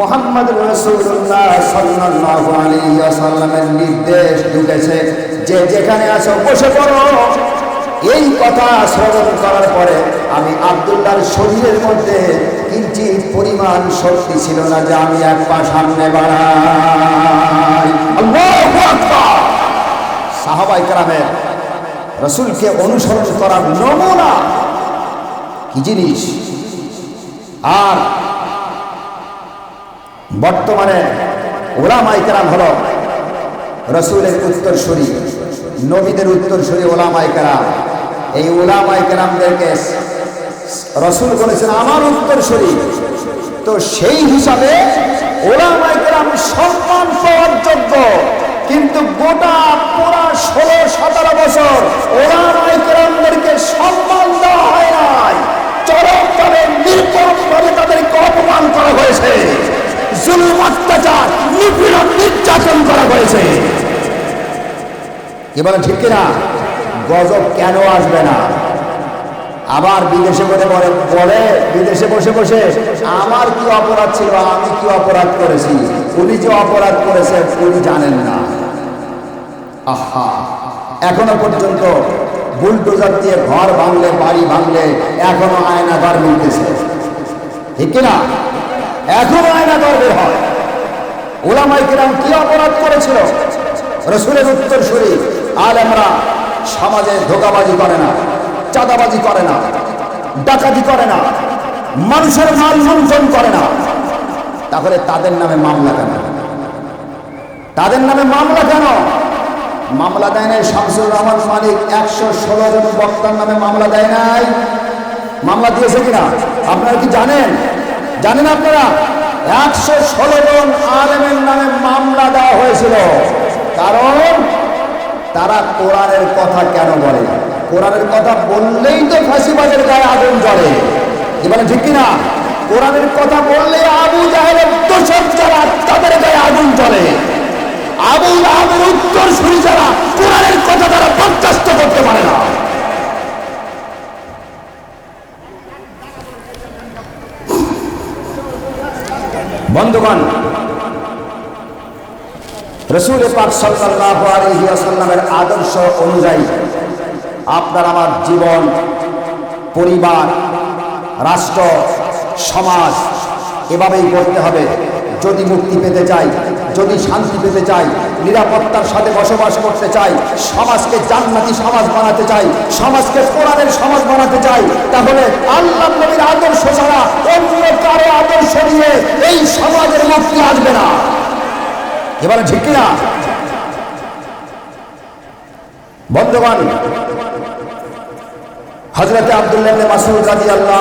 মোহাম্মদ রসুল্লাহ সাল্লাল্লাহু আলাইহি ওয়াসাল্লামের নির্দেশ ঢুকেছে, যে যেখানে আছো বসে পড়ো। এই কথা শ্রবণ করার পরে আমি আব্দুল্লাহর শরীরের মধ্যে কিঞ্চিত পরিমাণ শক্তি ছিল না যে আমি এক পা সামনে বাড়াই। সাহাবাই রসুলকে অনুসরণ করার নমুনা কি জিনিস? আর বর্তমানে ওলামাই কেরাম হল রসুলের উত্তরসূরি, নবীদের উত্তর উত্তরসূরি ওলামাই কেরাম। এই ওলামাই কেরামদেরকে রসুল বলেছেন, আমার উত্তর উত্তরসূরি। তো সেই হিসাবে ওলামাই কেরাম সম্মান পাওয়ার যোগ্য। কিন্তু গোটা পুরা ষোলো, সতেরো বছর ওলামাই কেরামদেরকে সম্মান দেওয়া হয় নাই। চরমভাবে নির্মমভাবে তাদেরকে অপমান করা হয়েছে। জুলুম, অত্যাচার, নিপীড়ন, নির্যাতন করা হয়েছে। কি বলেন ঠিক কিনা? গজব কেন আসবে না? আবার বিদেশে বলে বলে বলে বিদেশে বসে বসে, আমার কি অপরাধ ছিল? আমি কি অপরাধ করেছি? উনি যে অপরাধ করেছে, উনি জানেন না। আহা! এখনও পর্যন্ত বুলডোজার দিয়ে ঘর ভাঙলে, বাড়ি ভাঙলে এখনও আয়না ঘর মিলতেছে। ঠিক কিনা? এখনও আয়না ঘর বের হয়। ওলামাই কিরাম কি অপরাধ করেছিল? রসুলের উত্তর শুরি আলেমরা সমাজে ধোকাবাজি করে না, চাঁদাবাজি করে না, ডাকাতি করে না, মানুষের মাল লুণ্ঠন করে না। তাহলে তাদের নামে মামলা কেন? তাদের নামে মামলা কেন? মামলা দেয় নাই শামসুর রহমান মালিক, একশো ষোলো জন বক্তার নামে মামলা দেয় নাই। মামলা দিয়েছে কিনা? আপনারা কি জানেন? জানেন আপনারা, একশো ষোলো জন আলেমের নামে মামলা দেওয়া হয়েছিল। কারণ তারা কোরআনের কথা কেন বলে? কোরআনের কথা বললেই তো ফাঁসিবাজের গায়ে আগুন জ্বলে। এবারে ঠিক কিনা? কোরআনের কথা বললে আবু জাহেলের দোষক যারা, তাদের গায়ে আগুন জ্বলে। আবু আহের উত্তর শুনি যারা, কোরআনের কথা তারা বরদাস্ত করতে পারে না। বন্ধুগণ রসুল পাক সাল্লাল্লাহু আলাইহি ওয়াসাল্লামের আদর্শ অনুযায়ী আপনার আমার জীবন, পরিবার, রাষ্ট্র, সমাজ এভাবেই করতে হবে। যদি মুক্তি পেতে চাই, যদি শান্তি পেতে চাই নিরাপত্তার সাথে বসবাস করতে চাই, সমাজকে জান্নাতি সমাজ বানাতে চাই, সমাজকে কোরআনের সমাজ বানাতে চাই, তাহলে আল্লাহ নবীর আদর্শ ছাড়া অন্য কারও আদর্শ দিয়ে এই সমাজের মুক্তি আসবে না। এবারে ঠিক কিনা? বন্ধুগণ হজরত আবদুল্লাহ মাসুদ রাজি আল্লাহ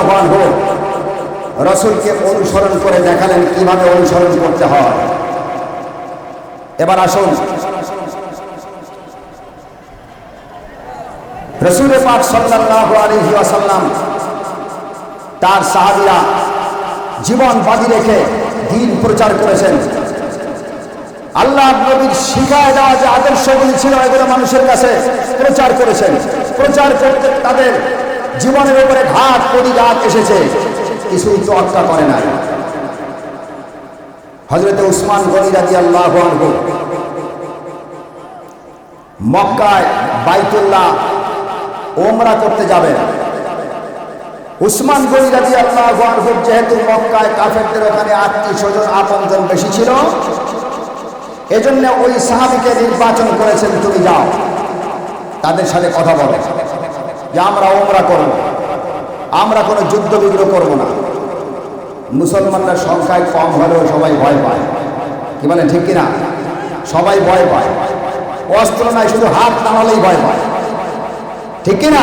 রসুলকে অনুসরণ করে দেখালেন কীভাবে অনুসরণ করতে হয়। এবার আসুন। রসুলের পাক আসাল্লাম তার সাহাবিরা জীবন বাজি রেখে দিন প্রচার করেছেন। আল্লাহ নবীর শিখায় দেওয়া যে আদর্শগুলি ছিল, এগুলো মানুষের কাছে প্রচার করেছেন। প্রচার করতে তাদের জীবনের উপরে ঘাট পরিঘাত এসেছে। কিছুই তোয়াক্কা করে নাই। হজরত উসমান গনি রাজি আল্লাহ মক্কায় বাইতুল্লাহ ওমরা করতে যাবেন। উসমান গনি রাজি আল্লাহ যেহেতু মক্কায় কাফেরদের ওখানে আত্মীয় স্বজন, আপনজন বেশি ছিল, এজন্য ওই সাহাবিকে নির্বাচন করেছেন, তুমি যাও, তাদের সাথে কথা বলে, যে আমরা ওমরা করব, আমরা কোনো যুদ্ধ বিগ্রহ করব না। মুসলমানরা সংখ্যায় কম হলেও সবাই ভয় পায়। কি বলেন ঠিক কিনা? সবাই ভয় পায়। অস্ত্র নাই, শুধু হাত নামালেই ভয় পায়। ঠিক কিনা?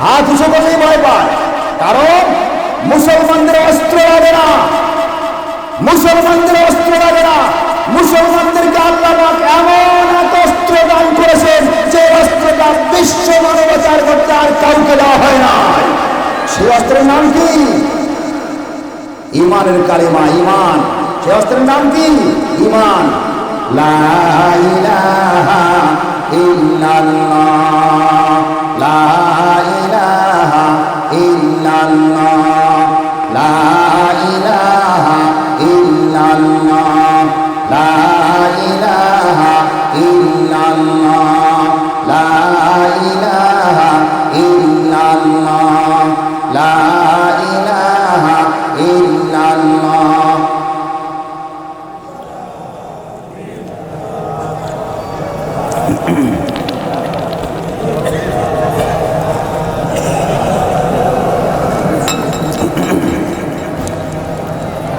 হাত উঁচু করলেই ভয় পায়। কারণ মুসলমানদের অস্ত্র লাগে না। মুসলমানদের অস্ত্র লাগে না। মুসলমানদেরকে আল্লাহ এমন এক অস্ত্র দান করেছেন যে অস্ত্রটা বিশ্ব মানবতার করতে আর কাউকে দেওয়া হয় না। সেই অস্ত্রের নাম কি? ইমানের কালিমা ইমান। সে অস্ত্রের নাম কি? ইমান। লা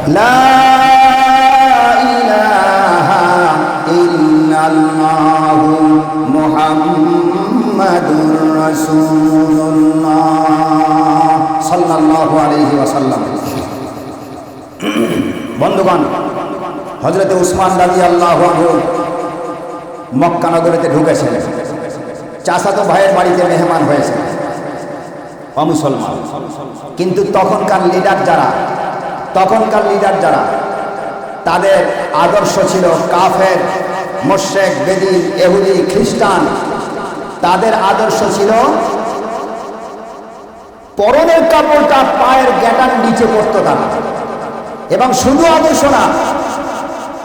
لا إله إلا الله محمد رسول الله صلى الله عليه وسلم বন্ধুগণ হজরতে উসমান রাজি আল্লাহ মক্কানগরীতে ঢুকেছিলেন। চাচাতো ভাইয়ের বাড়িতে মেহমান হয়েছে অমুসলমান। কিন্তু তখনকার লিডার যারা, তখনকার লিডার যারা, তাদের আদর্শ ছিল কাফের, মোশেক বেদি এহুদি খ্রিস্টান। তাদের আদর্শ ছিল পরনের কাপড়টা পায়ের গ্যাটার নিচে পড়তো তারা। এবং শুধু আদর্শ না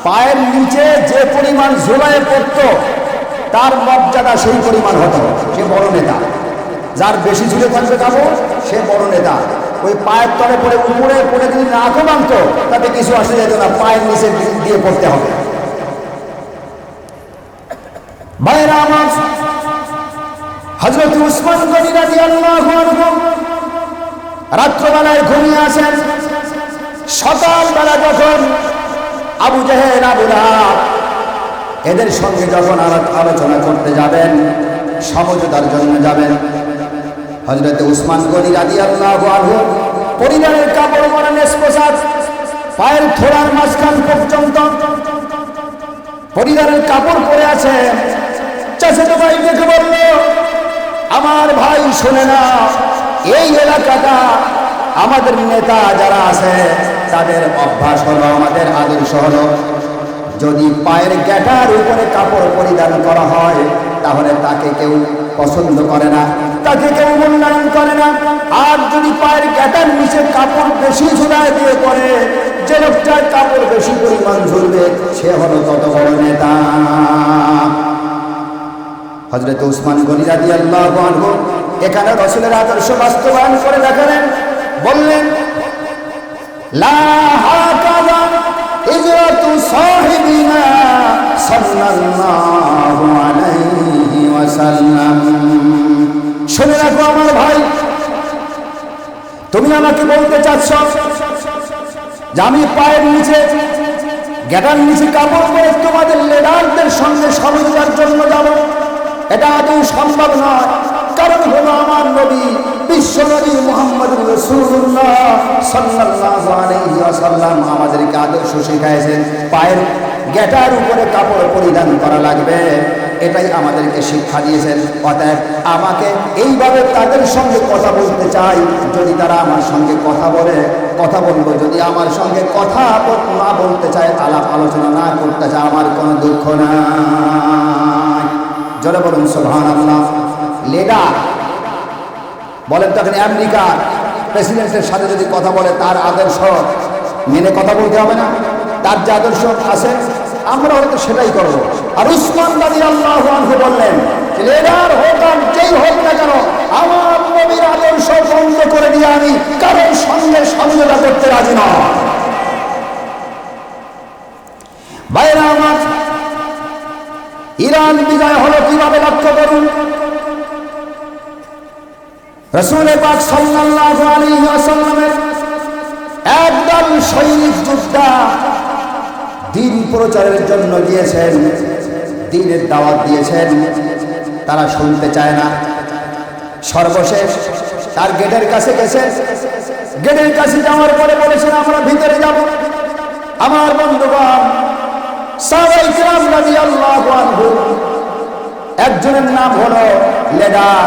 পায়ের নিচে যে পরিমাণ ঝোলায় পড়তো, তার মর্যাদা সেই পরিমাণ হতো। সে বড় নেতা। যার বেশি ঝুলে থাকবে কাপড়, সে বড় নেতা। ওই পায়ের তলে পড়ে উপরে পড়ে যদি নাকও মানত তাতে কিছু আসে যেত না। পায়ের নিচে দিয়ে পড়তে হবে। ভাইরা আমার হজরত উসমান গনি রাদিয়াল্লাহু আনহু রাত্রবেলায় ঘুমিয়ে আসেন। সকালবেলা যখন আবু জাহেল, আবু এদের সঙ্গে যখন আলো- আলোচনা করতে যাবেন, সমঝোতার জন্য যাবেন। হজরতে উসমান গনি রাজি আল্লাহ পরিবারের কাপড় নেস পোশাক পায়ের থোড়ার মাঝখান পর্যন্ত পরিবারের কাপড় পরে আছে। চাচাতো ভাই দেখে বলল, আমার ভাই শোনে না, এই এলাকাটা আমাদের নেতা যারা আছে তাদের অভ্যাস হলো, আমাদের আদর্শ হলো, যদি পায়ের গ্যাটার উপরে কাপড় পরিধান করা হয়, তাহলে তাকে কেউ পছন্দ করে না, তাকে কেউ মূল্যায়ন করে না। আর যদি পায়ের গ্যাটার নিচে কাপড় বেশি ঝুলায় দিয়ে করে যে লোকটার কাপড় বেশি পরিমাণ ঝুলবে, সে হলো তত বড় নেতা। হজরত উসমান গনি রাজি আল্লাহ এখানে রসুলের আদর্শ বাস্তবায়ন করে দেখালেন, বললেন লা হাকাযা ইজরাতু সাহিবিনা সাল্লাল্লাহু আলাইহি ওয়াসাল্লাম। শুনে রাখো আমার ভাই, তুমি আমাকে বলতে চাচ্ছ যে আমি পায়ের নিচে গেটার নিচে কাপড় পরে তোমাদের লেডারদের সঙ্গে সমঝোতার জন্য যাব। এটা আদৌ সম্ভব নয়, কারণ হলো আমার নবী বিশ্ব নবী মোহাম্মদ রসুল্লাহ আমাদেরকে আদর্শ শিখাইছেন, পায়ের গেটার উপরে কাপড় পরিধান করা লাগবে। এটাই আমাদেরকে শিক্ষা দিয়েছেন। অতএব আমাকে এইভাবে তাদের সঙ্গে কথা বলতে চাই। যদি তারা আমার সঙ্গে কথা বলে, কথা বলব। যদি আমার সঙ্গে কথা না বলতে চায়, আলাপ আলোচনা না করতে চায়, আমার কোনো দুঃখ নাই। জলে বলুন সোহান লেডার বলেন তখন আমেরিকা প্রেসিডেন্টের সাথে যদি কথা বলে, তার আদর্শ মেনে কথা বলতে হবে না। তার যে আদর্শ আছে, আমরা হয়তো সেটাই করব। আর উসমান রাজি আল্লাহ বললেন লেডার হোক আর যেই হোক না কেন, আমার নবীর আদর্শ বন্ধ করে দিয়ে আমি কারোর সঙ্গে সমঝোতা করতে রাজি নয় বাইরে আমার, ইরান বিজয় হলো কীভাবে লক্ষ্য করুন? রসুল পাক সাল্লাল্লাহু আলাইহি ওয়াসাল্লামের একদল সৈনিক যোদ্ধা দিন প্রচারের জন্য গিয়েছেন, দিনের দাওয়াত দিয়েছেন। তারা শুনতে চায় না। সর্বশেষ তার গেটের কাছে গেছে। গেটের কাছে যাওয়ার পরে বলেছেন, আমরা ভিতরে যাব। আমার বন্ধুগণ, সাহাবাই কিরাম রাদিয়াল্লাহু আনহু, একজনের নাম হলো লেডার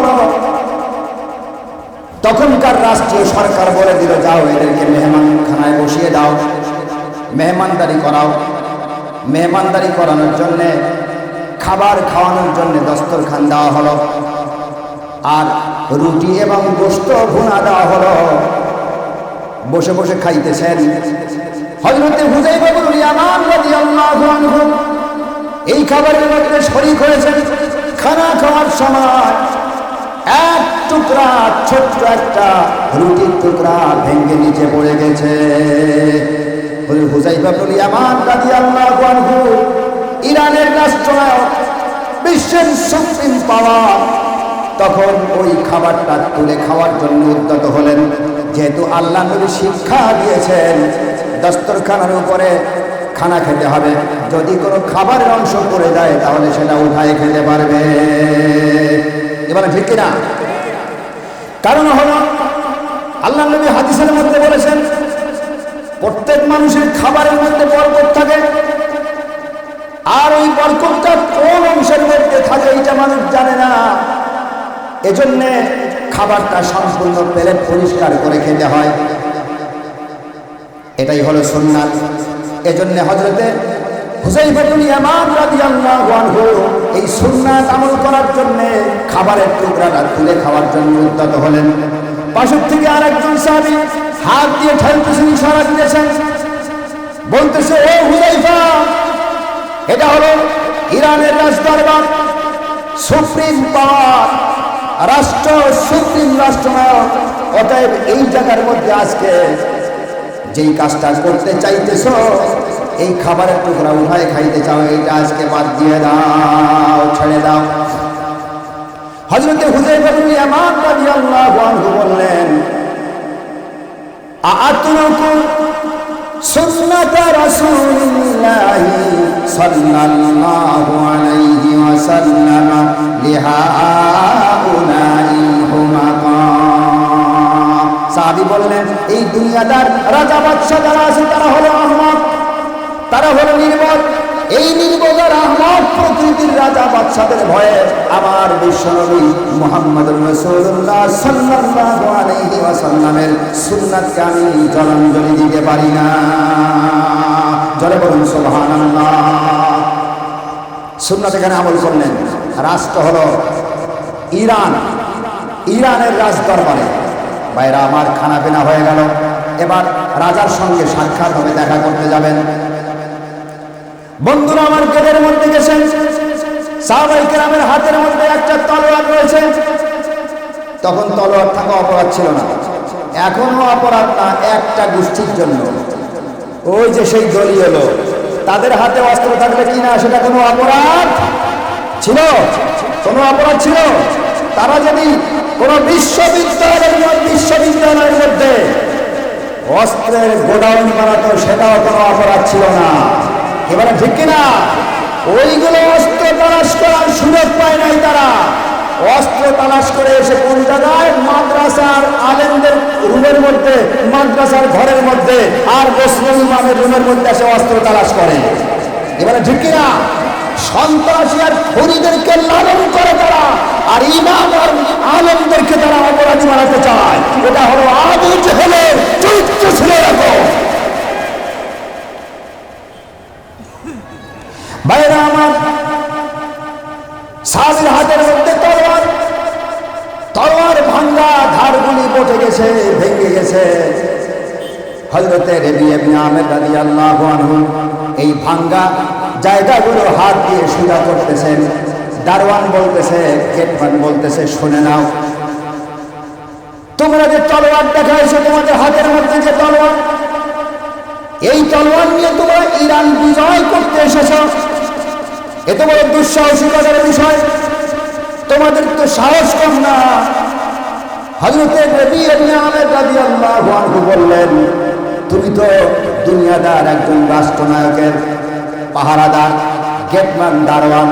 এবার রাষ্ট্রীয় সরকার বলে দিল, যাও এদেরকে মেহমানখানায় বসিয়ে দাও, মেহমানদারি করাও। মেহমানদারি করানোর জন্যে, খাবার খাওয়ানোর জন্য দস্তরখান দেওয়া হলো। আর রুটি এবং গোস্ত ভুনা দেওয়া হলো। বসে বসে খাইতেছেন। হজরতে রাদিয়াল্লাহু আনহু এই খাবারের মধ্যে শরীক হয়েছেন। খানা খাওয়ার সময় এক টুকরা, ছোট্ট একটা রুটির টুকরা ভেঙ্গে নিচে পড়ে গেছে। বলে, হুজাইফা বলি, আমার আল্লাহ আনহু ইরানের রাষ্ট্রনায়ক, বিশ্বের সুপ্রিম পাওয়ার। তখন ওই খাবারটা তুলে খাওয়ার জন্য উদ্যত হলেন। যেহেতু আল্লাহ নবী শিক্ষা দিয়েছেন, দস্তরখানার উপরে খানা খেতে হবে। যদি কোনো খাবারের অংশ পড়ে যায়, তাহলে সেটা উঠায় খেতে পারবে। এবারে ঠিক কিনা? কারণ হলো, আল্লাহ নবী হাদিসের মধ্যে বলেছেন, প্রত্যেক মানুষের খাবারের মধ্যে বরকত থাকে, আর ওই বরকতটা কোন অংশের মধ্যে থাকে এটা মানুষ জানে না। এজন্যে খাবারটা সম্পূর্ণ প্লেট পরিষ্কার করে খেতে হয়। এটাই হলো সুন্নাত। এজন্য হজরতে হুসাইফাতুল ইয়ামান রাদিয়াল্লাহু আনহু এই সুন্নাত আমল করার জন্য খাবারের টুকরাটা তুলে খাওয়ার জন্য উদ্যত হলেন। পাশের থেকে আরেকজন সাহাবী হাত দিয়ে ঠেলতেছেন ইশারা দিয়েছেন। বলতেছে, ও হুজাইফা, এটা হলো ইরানের রাজদরবার, সুপ্রিম পাওয়ার, রাষ্ট্র সুপ্রিম রাষ্ট্রনায়ক। অতএব এই জায়গার মধ্যে আজকে যেই কাজটা করতে চাইতেছ এই খাবারের টুকরা উঠায় খাইতে চাও, এইটা আজকে বাদ দিয়ে দাও, ছেড়ে দাও। হজরতে হুজাইফাতুল বললেন এই দুনিয়াদার রাজা বাদশা যারা আছে, তারা হলো আহমদ তারা হলো নির্বোধ এই নির্বোধের আহমদ প্রকৃতির রাজা বাদশাদের ভয়ে আমার বিশ্বনবী মোহাম্মদ রসুল্লাহ সাল্লাল্লাহু আলাইহি ওয়াসাল্লামের সুন্নাতকে আমি জলাঞ্জলি দিতে পারি না। জলে বলুন, সুবহানাল্লাহ। সুন্নাত এখানে আমল করলেন। রাষ্ট্র হলো ইরান। ইরানের রাজ দরবারে বাইরা আমার খানা পিনা হয়ে গেল। এবার রাজার সঙ্গে সাক্ষাৎ হবে, দেখা করতে যাবেন। বন্ধুরা আমার গেটের মধ্যে গেছেন। সাহাবাই কেরামের হাতের মধ্যে একটা তলোয়ার রয়েছে। তখন তলোয়ার থাকা অপরাধ ছিল না। এখনও অপরাধ না, একটা গোষ্ঠীর জন্য। ওই যে সেই দলীয় লোক, তাদের হাতে অস্ত্র থাকলে কি না, সেটা কোনো অপরাধ ছিল? কোনো অপরাধ ছিল? তারা যদি কোনো বিশ্ববিদ্যালয়ের বিশ্ববিদ্যালয়ের মধ্যে অস্ত্রের গোডাউন বানাতো, সেটাও কোনো অপরাধ ছিল না। এবারে ঠিক কিনা? ওইগুলো অস্ত্র তালাশ করার সুযোগ পায় নাই তারা। অস্ত্র তালাশ করে এসে কোন জায়গায়? মাদ্রাসার আলেমদের রুমের মধ্যে, মাদ্রাসার ঘরের মধ্যে, আর মুসলিম ইমামের রুমের মধ্যে এসে অস্ত্র তালাশ করে। এবারে ঠিক কিনা? সন্ত্রাসী আর খরিদেরকে লালন করে তারা, আর ইমাম আর আলমদেরকে তারা অপরাধী বানাতে চায়। এটা হলো আবু জেহেলের চরিত্র ছিল এরকম বাইরে আমার সাহেবের হাতের মধ্যে তলোয়ার তলোয়ার ভাঙ্গা বটে গেছে, ভেঙে গেছে। হজরতে রেবি আহমেদ আল্লাহ এই ভাঙ্গা জায়গাগুলো হাত দিয়ে সুদা করতেছেন। দারওয়ান বলতেছে গেটম্যান বলতেছে, শুনে নাও। তোমরা যে তলোয়ার দেখাইছো, তোমাদের হাতের মধ্যে যে তলোয়ার, এই তলোয়ার নিয়ে তোমরা ইরান বিজয় করতে এসেছ। এত বড় দুঃসাহসিকতার বিষয়। তোমাদের তো সাহস কম না। হজরতে নবী আহমেদ রাদিয়াল্লাহু আনহু বললেন, তুমি তো দুনিয়াদার একজন রাষ্ট্রনায়কের পাহারাদার, গেটম্যান, দারোয়ান।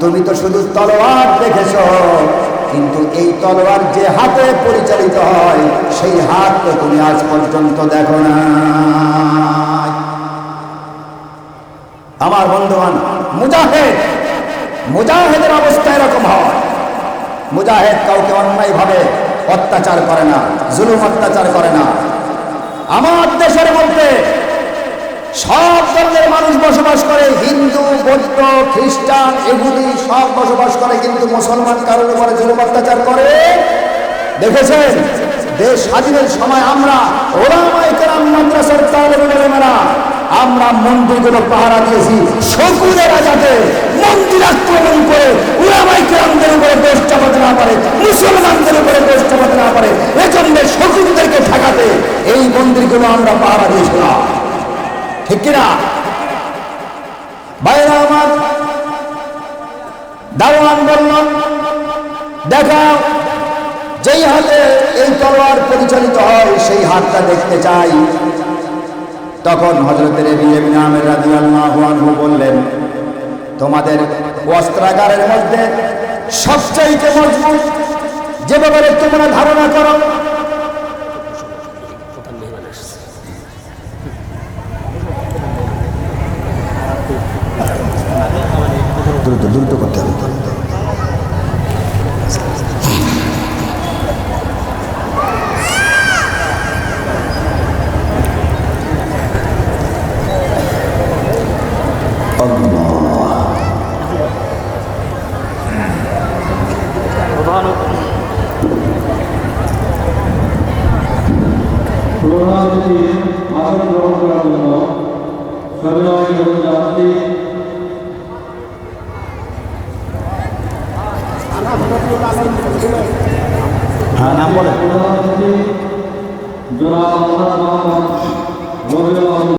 তুমি তো শুধু তলোয়ার দেখেছ, কিন্তু এই তলোয়ার যে হাতে পরিচালিত হয়, সেই হাত তো তুমি আজ পর্যন্ত দেখো না। আমার বন্ধুবান মুজাহেদ, মুজাহেদের অবস্থা এরকম হয়। মুজাহেদ কাউকে অন্যায়ভাবে অত্যাচার করে না, জুলুম অত্যাচার করে না। আমার দেশের মধ্যে সব ধর্মের মানুষ বসবাস করে, হিন্দু, বৌদ্ধ, খ্রিস্টান, এগুলি সব বসবাস করে, কিন্তু মুসলমান কারোর উপরে জুলুম অত্যাচার করে। দেখেছেন? দেশ স্বাধীনের সময় আমরা কেরাম মাদ্রাসার তালেবে উলামারা আমরা মন্দিরগুলো পাহারা দিয়েছি। শকুনেরা যাতে মন্দির আক্রমণ করে উলামায়ে কেরামদের উপরে দেশ চাপাতে না পারে, মুসলমানদের উপরে দেশ চাপাতে না পারে, এজন্য শকুনদেরকে ঠেকাতে এই মন্দিরগুলো আমরা পাহারা দিয়েছিলাম। ঠিক কিনা বাইরা আমার, দারোয়ান বললাম দেখাও, যেই হাতে এই তলোয়ার পরিচালিত হয়, সেই হাতটা দেখতে চাই। তখন হজরতের বললেন তোমাদের অস্ত্রাগারের মধ্যে সবচাইতে মজবুত যে ব্যাপারে তোমরা ধারণা করো